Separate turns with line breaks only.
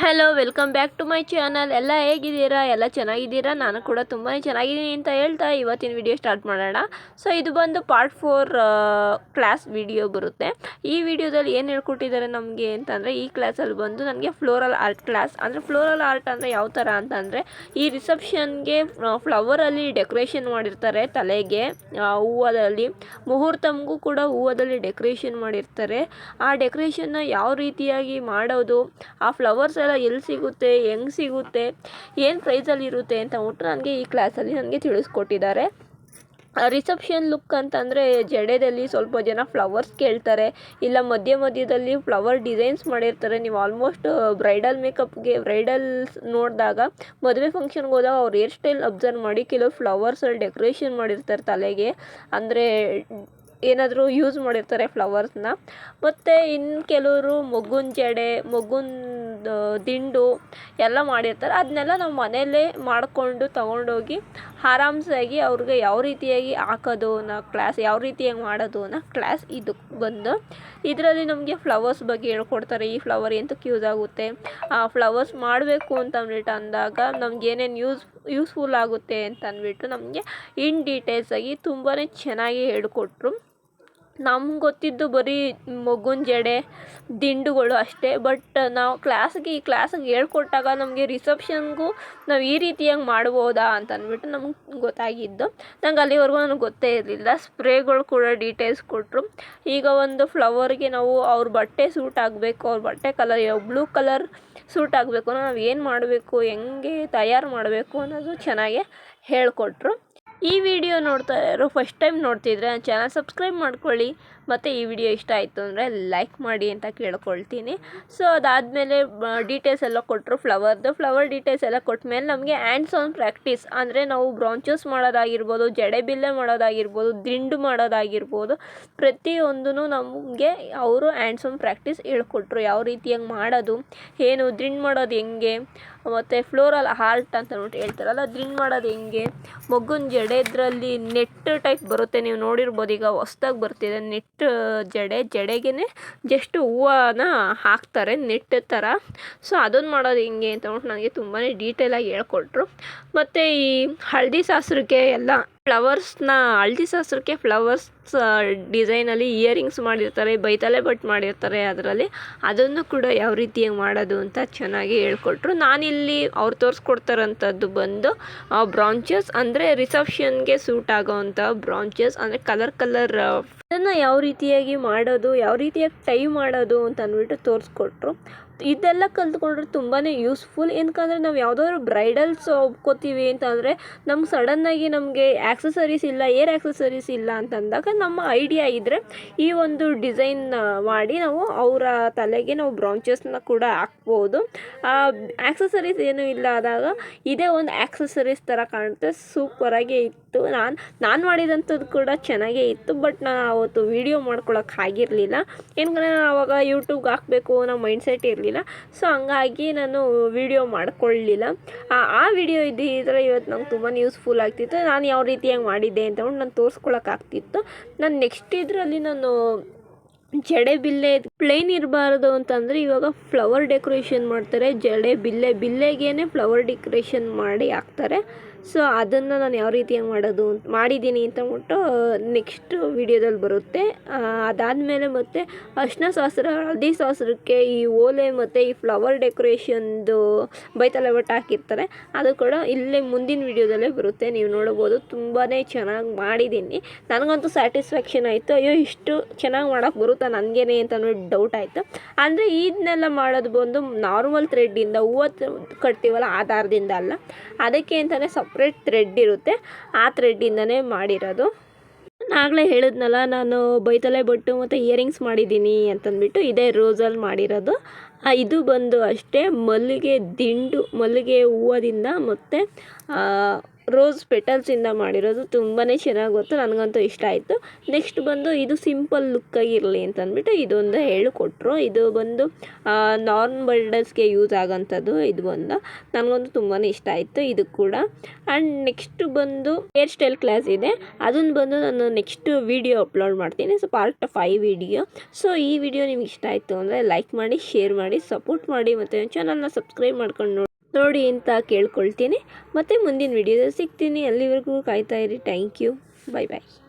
Hello welcome back to my channel ಎಲ್ಲ ಹೇಗಿದ್ದೀರಾ? ಎಲ್ಲ ಚೆನ್ನಾಗಿದ್ದೀರಾ? ನಾನು ಕೂಡ ತುಂಬಾ ಚೆನ್ನಾಗಿದ್ದೀನಿ ಅಂತ ಹೇಳ್ತಾ ಇವತ್ತಿನ ವಿಡಿಯೋ ಸ್ಟಾರ್ಟ್ ಮಾಡೋಣ. ಸೊ ಇದು ಬಂದು ಪಾರ್ಟ್ ಫೋರ್ ಕ್ಲಾಸ್ ವಿಡಿಯೋ ಬರುತ್ತೆ. ಈ ವಿಡಿಯೋದಲ್ಲಿ ಏನು ಹೇಳ್ಕೊಟ್ಟಿದ್ದಾರೆ ನಮಗೆ ಅಂತಂದರೆ, ಈ ಕ್ಲಾಸಲ್ಲಿ ಬಂದು ನನಗೆ ಫ್ಲೋರಲ್ ಆರ್ಟ್ ಕ್ಲಾಸ್ ಅಂದರೆ ಫ್ಲೋರಲ್ ಆರ್ಟ್ ಅಂದರೆ ಯಾವ ಥರ ಅಂತಂದರೆ, ಈ ರಿಸೆಪ್ಷನ್ಗೆ ಫ್ಲವರಲ್ಲಿ ಡೆಕೋರೇಷನ್ ಮಾಡಿರ್ತಾರೆ ತಲೆಗೆ ಹೂವದಲ್ಲಿ. ಮುಹೂರ್ತಮ್ಗೂ ಕೂಡ ಹೂವದಲ್ಲಿ ಡೆಕೋರೇಷನ್ ಮಾಡಿರ್ತಾರೆ. ಆ ಡೆಕೋರೇಷನ್ನ ಯಾವ ರೀತಿಯಾಗಿ ಮಾಡೋದು, ಆ ಫ್ಲವರ್ಸ್ ಎಲ್ಲ ಎಲ್ಲಿ ಸಿಗುತ್ತೆ, ಹೆಂಗೆ ಸಿಗುತ್ತೆ, ಏನು ಪ್ರೈಸಲ್ಲಿ ಇರುತ್ತೆ ಅಂತ ಅಂದ್ಬಿಟ್ಟು ನನಗೆ ಈ ಕ್ಲಾಸಲ್ಲಿ ನನಗೆ ತಿಳಿಸ್ಕೊಟ್ಟಿದ್ದಾರೆ. ರಿಸೆಪ್ಷನ್ ಲುಕ್ ಅಂತಂದರೆ ಜಡೆದಲ್ಲಿ ಸ್ವಲ್ಪ ಜನ ಫ್ಲವರ್ಸ್ ಕೇಳ್ತಾರೆ, ಇಲ್ಲ ಮಧ್ಯ ಮಧ್ಯದಲ್ಲಿ ಫ್ಲವರ್ ಡಿಸೈನ್ಸ್ ಮಾಡಿರ್ತಾರೆ. ನೀವು ಆಲ್ಮೋಸ್ಟ್ ಬ್ರೈಡಲ್ ಮೇಕಪ್ಗೆ ಬ್ರೈಡಲ್ಸ್ ನೋಡಿದಾಗ ಮದುವೆ ಫಂಕ್ಷನ್ಗೆ ಹೋದಾಗ ಅವ್ರು ಹೇರ್ ಸ್ಟೈಲ್ ಅಬ್ಸರ್ವ್ ಮಾಡಿ ಕೆಲವು ಫ್ಲವರ್ಸಲ್ಲಿ ಡೆಕೋರೇಷನ್ ಮಾಡಿರ್ತಾರೆ ತಲೆಗೆ. ಅಂದರೆ ಏನಾದರೂ ಯೂಸ್ ಮಾಡಿರ್ತಾರೆ ಫ್ಲವರ್ಸ್ನ ಮತ್ತು ಇನ್ನು ಕೆಲವರು ಮಗುನ ಜಡೆ ಮೊಗ್ಗುನ ದಿಂಡು ಎಲ್ಲ ಮಾಡಿರ್ತಾರೆ. ಅದನ್ನೆಲ್ಲ ನಾವು ಮನೆಯಲ್ಲೇ ಮಾಡಿಕೊಂಡು ತಗೊಂಡೋಗಿ ಆರಾಮ್ಸಾಗಿ ಅವ್ರಿಗೆ ಯಾವ ರೀತಿಯಾಗಿ ಹಾಕೋದು ಅನ್ನೋ ಕ್ಲಾಸ್ ಯಾವ ರೀತಿಯಾಗಿ ಮಾಡೋದು ಅನ್ನೋ ಕ್ಲಾಸ್ ಇದು ಬಂದು ಇದರಲ್ಲಿ ನಮಗೆ ಫ್ಲವರ್ಸ್ ಬಗ್ಗೆ ಹೇಳ್ಕೊಡ್ತಾರೆ. ಈ ಫ್ಲವರ್ ಎಂತಕ್ಕೆ ಯೂಸ್ ಆಗುತ್ತೆ? ಆ ಫ್ಲವರ್ಸ್ ಮಾಡಬೇಕು ಅಂತ ಅಂದಾಗ ನಮ್ಗೆ ಏನೇನು ಯೂಸ್ ಯೂಸ್ಫುಲ್ ಆಗುತ್ತೆ ಅಂತ ಅಂದ್ಬಿಟ್ಟು ನಮಗೆ ಇನ್ ಡೀಟೇಲ್ಸಾಗಿ ತುಂಬಾ ಚೆನ್ನಾಗಿ ಹೇಳ್ಕೊಟ್ರು. ನಮ್ಗೆ ಗೊತ್ತಿದ್ದು ಬರೀ ಮಗುನ ಜಡೆ, ದಿಂಡುಗಳು ಅಷ್ಟೇ. ಬಟ್ ನಾವು ಕ್ಲಾಸ್ಗೆ ಈ ಕ್ಲಾಸಿಗೆ ಹೇಳ್ಕೊಟ್ಟಾಗ ನಮಗೆ ರಿಸೆಪ್ಷನ್ಗೂ ನಾವು ಈ ರೀತಿಯಾಗಿ ಮಾಡ್ಬೋದಾ ಅಂತ ಅಂದ್ಬಿಟ್ಟು ನಮ್ಗೆ ಗೊತ್ತಾಗಿದ್ದು. ನಂಗೆ ಅಲ್ಲಿವರೆಗೂ ನನಗೆ ಗೊತ್ತೇ ಇರಲಿಲ್ಲ. ಸ್ಪ್ರೇಗಳು ಕೂಡ ಡೀಟೇಲ್ಸ್ ಕೊಟ್ಟರು ಈಗ ಒಂದು ಫ್ಲವರ್ಗೆ ನಾವು ಅವ್ರ ಬಟ್ಟೆ ಸೂಟ್ ಆಗಬೇಕು, ಅವ್ರ ಬಟ್ಟೆ ಕಲರ್ ಬ್ಲೂ ಕಲರ್ ಸೂಟ್ ಆಗಬೇಕು, ನಾವು ಏನು ಮಾಡಬೇಕು, ಹೆಂಗೆ ತಯಾರು ಮಾಡಬೇಕು ಅನ್ನೋದು ಚೆನ್ನಾಗೆ ಹೇಳಿಕೊಟ್ರು. ಈ ವಿಡಿಯೋ ನೋಡ್ತಾ ಇರೋ ಫಸ್ಟ್ ಟೈಮ್ ನೋಡ್ತಿದ್ರೆ ಚಾನಲ್ ಸಬ್ಸ್ಕ್ರೈಬ್ ಮಾಡ್ಕೊಳ್ಳಿ. ಮತ್ತು ಈ ವಿಡಿಯೋ ಇಷ್ಟ ಆಯಿತು ಅಂದರೆ ಲೈಕ್ ಮಾಡಿ ಅಂತ ಕೇಳ್ಕೊಳ್ತೀನಿ. ಸೊ ಅದಾದಮೇಲೆ ಡೀಟೇಲ್ಸ್ ಎಲ್ಲ ಕೊಟ್ಟರು ಫ್ಲವರ್ದು ಫ್ಲವರ್ ಡೀಟೇಲ್ಸ್ ಎಲ್ಲ ಕೊಟ್ಮೇಲೆ ನಮಗೆ ಆ್ಯಂಡ್ಸ್ ಆನ್ ಪ್ರಾಕ್ಟೀಸ್ ಅಂದರೆ ನಾವು ಬ್ರಾಂಚಸ್ ಮಾಡೋದಾಗಿರ್ಬೋದು ಜಡೆಬಿಲ್ಲೆ ಮಾಡೋದಾಗಿರ್ಬೋದು, ದಿಂಡು ಮಾಡೋದಾಗಿರ್ಬೋದು ಪ್ರತಿಯೊಂದೂ ನಮಗೆ ಅವರು ಆ್ಯಂಡ್ಸ್ ಆನ್ ಪ್ರಾಕ್ಟೀಸ್ ಹೇಳ್ಕೊಟ್ರು. ಯಾವ ರೀತಿಯಾಗಿ ಮಾಡೋದು, ಏನು, ದಿಂಡು ಮಾಡೋದು ಹೆಂಗೆ, ಮತ್ತು ಫ್ಲೋರಲ್ ಹಾರ್ಟ್ ಅಂತ ನೋಡಿ ಹೇಳ್ತಾರಲ್ಲ, ದಿಂಡು ಮಾಡೋದು ಹೆಂಗೆ ಮಗುನ ಜಡೆದ್ರಲ್ಲಿ ನೆಟ್ ಟೈಪ್ ಬರುತ್ತೆ, ನೀವು ನೋಡಿರ್ಬೋದು, ಈಗ ಹೊಸ್ದಾಗಿ ಬರ್ತಿದೆ ನೆಟ್. ಜಡೆ ಜಡೆಗೇ ಜಸ್ಟ್ ಹೂವನ ಹಾಕ್ತಾರೆ, ನೆಟ್ ಥರ ಸೊ ಅದನ್ನು ಮಾಡೋದು ಹೆಂಗೆ ಅಂತ ನನಗೆ ತುಂಬಾ ಡೀಟೇಲಾಗಿ ಹೇಳ್ಕೊಟ್ರು. ಮತ್ತು ಈ ಹಳದಿ ಶಾಸ್ತ್ರಕ್ಕೆ ಎಲ್ಲ ಫ್ಲವರ್ಸ್ನ, ಹಳದಿ ಶಾಸ್ತ್ರಕ್ಕೆ ಫ್ಲವರ್ಸ್ ಡಿಸೈನಲ್ಲಿ ಇಯರಿಂಗ್ಸ್ ಮಾಡಿರ್ತಾರೆ, ಬೈತಲೆ ಬಟ್ ಮಾಡಿರ್ತಾರೆ ಅದರಲ್ಲಿ. ಅದನ್ನು ಕೂಡ ಯಾವ ರೀತಿಯಾಗಿ ಮಾಡೋದು ಅಂತ ಚೆನ್ನಾಗಿ ಹೇಳ್ಕೊಟ್ರು. ನಾನಿಲ್ಲಿ ಅವ್ರು ತೋರಿಸ್ಕೊಡ್ತಾರಂಥದ್ದು ಬಂದು ಬ್ರಾಂಚಸ್ ಅಂದರೆ ರಿಸೆಪ್ಷನ್ಗೆ ಸೂಟ್ ಆಗೋವಂಥ ಬ್ರಾಂಚಸ್ ಅಂದರೆ ಕಲರ್ ಕಲರ್ ಅದನ್ನು ಯಾವ ರೀತಿಯಾಗಿ ಮಾಡೋದು, ಯಾವ ರೀತಿಯಾಗಿ ಟೈ ಮಾಡೋದು ಅಂತ ಅಂದ್ಬಿಟ್ಟು ತೋರಿಸ್ಕೊಟ್ರು. ಇದೆಲ್ಲ ಕಲ್ತ್ಕೊಂಡ್ರೆ ತುಂಬಾ ಯೂಸ್ಫುಲ್ ಏನಕ್ಕಂದ್ರೆ ನಾವು ಯಾವುದಾದ್ರು ಬ್ರೈಡಲ್ಸ್ ಒಪ್ಕೋತೀವಿ ಅಂತಂದರೆ ನಮ್ಗೆ ಸಡನ್ನಾಗಿ ನಮಗೆ ಆ್ಯಕ್ಸಸರೀಸ್ ಇಲ್ಲ ಏರ್ ಆ್ಯಕ್ಸಸರೀಸ್ ಇಲ್ಲ ಅಂತಂದಾಗ ನಮ್ಮ ಐಡಿಯಾ ಇದ್ದರೆ ಈ ಒಂದು ಡಿಸೈನ್ ಮಾಡಿ ನಾವು ಅವರ ತಲೆಗೆ ನಾವು ಬ್ರಾಂಚಸ್ನ ಕೂಡ ಹಾಕ್ಬೋದು. ಆ್ಯಕ್ಸಸರೀಸ್ ಏನೂ ಇಲ್ಲ ಆದಾಗ ಇದೇ ಒಂದು ಆ್ಯಕ್ಸಸರೀಸ್ ಥರ ಕಾಣುತ್ತೆ ಸೂಪರಾಗೇ ಇತ್ತು. ನಾನು ನಾನು ಮಾಡಿದಂಥದ್ದು ಕೂಡ ಚೆನ್ನಾಗೇ ಇತ್ತು ಬಟ್ ನಾನು ಅವತ್ತು ವೀಡಿಯೋ ಮಾಡ್ಕೊಳಕ್ಕೆ ಆಗಿರಲಿಲ್ಲ. ಏನಂದರೆ ನಾನು ಆವಾಗ ಯೂಟ್ಯೂಬ್ಗೆ ಹಾಕಬೇಕು ಅನ್ನೋ ಮೈಂಡ್ಸೆಟ್ ಇರಲಿಲ್ಲ. ಸೊ ಹಂಗಾಗಿ ನಾನು ವಿಡಿಯೋ ಮಾಡ್ಕೊಳ್ಳಲಿಲ್ಲ ಆ- ವಿಡಿಯೋ ಇದ್ದಿದ್ರೆ ಇವತ್ತು ನಂಗೆ ತುಂಬಾ ಯೂಸ್ಫುಲ್ ಆಗ್ತಿತ್ತು. ನಾನು ಯಾವ ರೀತಿಯಾಗಿ ಮಾಡಿದ್ದೆ ಅಂತ ನಾನು ತೋರಿಸ್ಕೊಳಕ್ಕಾಗ್ತಿತ್ತು ನಾನು ನೆಕ್ಸ್ಟ್ ಇದರಲ್ಲಿ ನಾನು ಜಡೆ ಬಿಲ್ಲೆ ಪ್ಲೇನ್ ಇರಬಾರ್ದು ಅಂತಂದರೆ ಇವಾಗ ಫ್ಲವರ್ ಡೆಕೋರೇಷನ್ ಮಾಡ್ತಾರೆ. ಜಡೆ ಬಿಲ್ಲೆ, ಬಿಲ್ಲೆಗೇನೆ ಫ್ಲವರ್ ಡೆಕೋರೇಷನ್ ಮಾಡಿ ಹಾಕ್ತಾರೆ. ಸೊ ಅದನ್ನು ನಾನು ಯಾವ ರೀತಿಯಾಗಿ ಮಾಡೋದು ಮಾಡಿದ್ದೀನಿ ಅಂತ ಅಂದ್ಬಿಟ್ಟು ನೆಕ್ಸ್ಟ್ ವಿಡಿಯೋದಲ್ಲಿ ಬರುತ್ತೆ. ಅದಾದಮೇಲೆ ಮತ್ತು ಅರ್ಶಿನ ಶಾಸ್ತ್ರ, ಹಳದಿ ಶಾಸ್ತ್ರಕ್ಕೆ ಈ ಓಲೆ ಮತ್ತು ಈ ಫ್ಲವರ್ ಡೆಕೋರೇಷನ್ದು ಬೈತಲೆ ಬಟ್ಟೆ ಹಾಕಿರ್ತಾರೆ. ಅದು ಕೂಡ ಇಲ್ಲೇ ಮುಂದಿನ ವಿಡಿಯೋದಲ್ಲೇ ಬರುತ್ತೆ. ನೀವು ನೋಡ್ಬೋದು ತುಂಬಾ ಚೆನ್ನಾಗಿ ಮಾಡಿದ್ದೀನಿ. ನನಗಂತೂ ಸ್ಯಾಟಿಸ್ಫ್ಯಾಕ್ಷನ್ ಆಯಿತು. ಅಯ್ಯೋ, ಇಷ್ಟು ಚೆನ್ನಾಗಿ ಮಾಡೋಕ್ಕೆ ಬರುತ್ತಾ ನನಗೇನೆ ಅಂತ ಡೌಟ್ ಆಯಿತು. ಅಂದರೆ ಇದನ್ನೆಲ್ಲ ಮಾಡೋದು ಬಂದು ನಾರ್ಮಲ್ ಥ್ರೆಡ್ಡಿಂದ ಹೂವು ಕಟ್ತೀವಲ್ಲ, ಆಧಾರದಿಂದ ಅಲ್ಲ. ಅದಕ್ಕೆ ಅಂತಲೇ ಸಪ್ರೇಟ್ ಥ್ರೆಡ್ ಇರುತ್ತೆ. ಆ ಥ್ರೆಡ್ಡಿಂದನೇ ಮಾಡಿರೋದು. ಆಗಲೇ ಹೇಳಿದ್ನಲ್ಲ, ನಾನು ಬೈತಲೆ ಬೊಟ್ಟು ಮತ್ತು ಇಯರಿಂಗ್ಸ್ ಮಾಡಿದ್ದೀನಿ ಅಂತಂದ್ಬಿಟ್ಟು ಇದೇ ರೋಸಲ್ಲಿ ಮಾಡಿರೋದು. ಇದು ಬಂದು ಅಷ್ಟೇ ಮಲ್ಲಿಗೆ ದಿಂಡು, ಮಲ್ಲಿಗೆ ಹೂವದಿಂದ ಮತ್ತು ರೋಸ್ ಪೆಟಲ್ಸಿಂದ ಮಾಡಿರೋದು ತುಂಬಾ ಚೆನ್ನಾಗಿ ಗೊತ್ತು, ನನಗಂತೂ ಇಷ್ಟ ಆಯಿತು. ನೆಕ್ಸ್ಟ್ ಬಂದು ಇದು ಸಿಂಪಲ್ ಲುಕ್ಕಾಗಿರಲಿ ಅಂತಂದ್ಬಿಟ್ಟು ಇದೊಂದು ಹೇಳಿಕೊಟ್ರು. ಇದು ಬಂದು ನಾರ್ಮ್ ಬರ್ಡರ್ಸ್ಗೆ ಯೂಸ್ ಆಗೋಂಥದ್ದು ಇದು ಒಂದು. ನನಗಂತೂ ತುಂಬಾ ಇಷ್ಟ ಆಯಿತು ಇದು ಕೂಡ. ಆ್ಯಂಡ್ ನೆಕ್ಸ್ಟ್ ಬಂದು ಹೇರ್ ಸ್ಟೈಲ್ ಕ್ಲಾಸ್ ಇದೆ. ಅದನ್ನು ಬಂದು ನಾನು ನೆಕ್ಸ್ಟ್ ವೀಡಿಯೋ ಅಪ್ಲೋಡ್ ಮಾಡ್ತೀನಿ. So part five video. So ಈ ವಿಡಿಯೋ ನಿಮ್ಗೆ ಇಷ್ಟ ಆಯಿತು ಅಂದರೆ ಲೈಕ್ ಮಾಡಿ, ಶೇರ್ ಮಾಡಿ, ಸಪೋರ್ಟ್ ಮಾಡಿ ಮತ್ತು ಚಾನಲ್ನ ಸಬ್ಸ್ಕ್ರೈಬ್ ಮಾಡ್ಕೊಂಡು ನೋಡಿ ಅಂತ ಕೇಳ್ಕೊಳ್ತೀನಿ. ಮತ್ತು ಮುಂದಿನ ವಿಡಿಯೋದಲ್ಲಿ ಸಿಗ್ತೀನಿ. ಅಲ್ಲಿವರೆಗೂ ಕಾಯ್ತಾ ಇರಿ. Thank you bye bye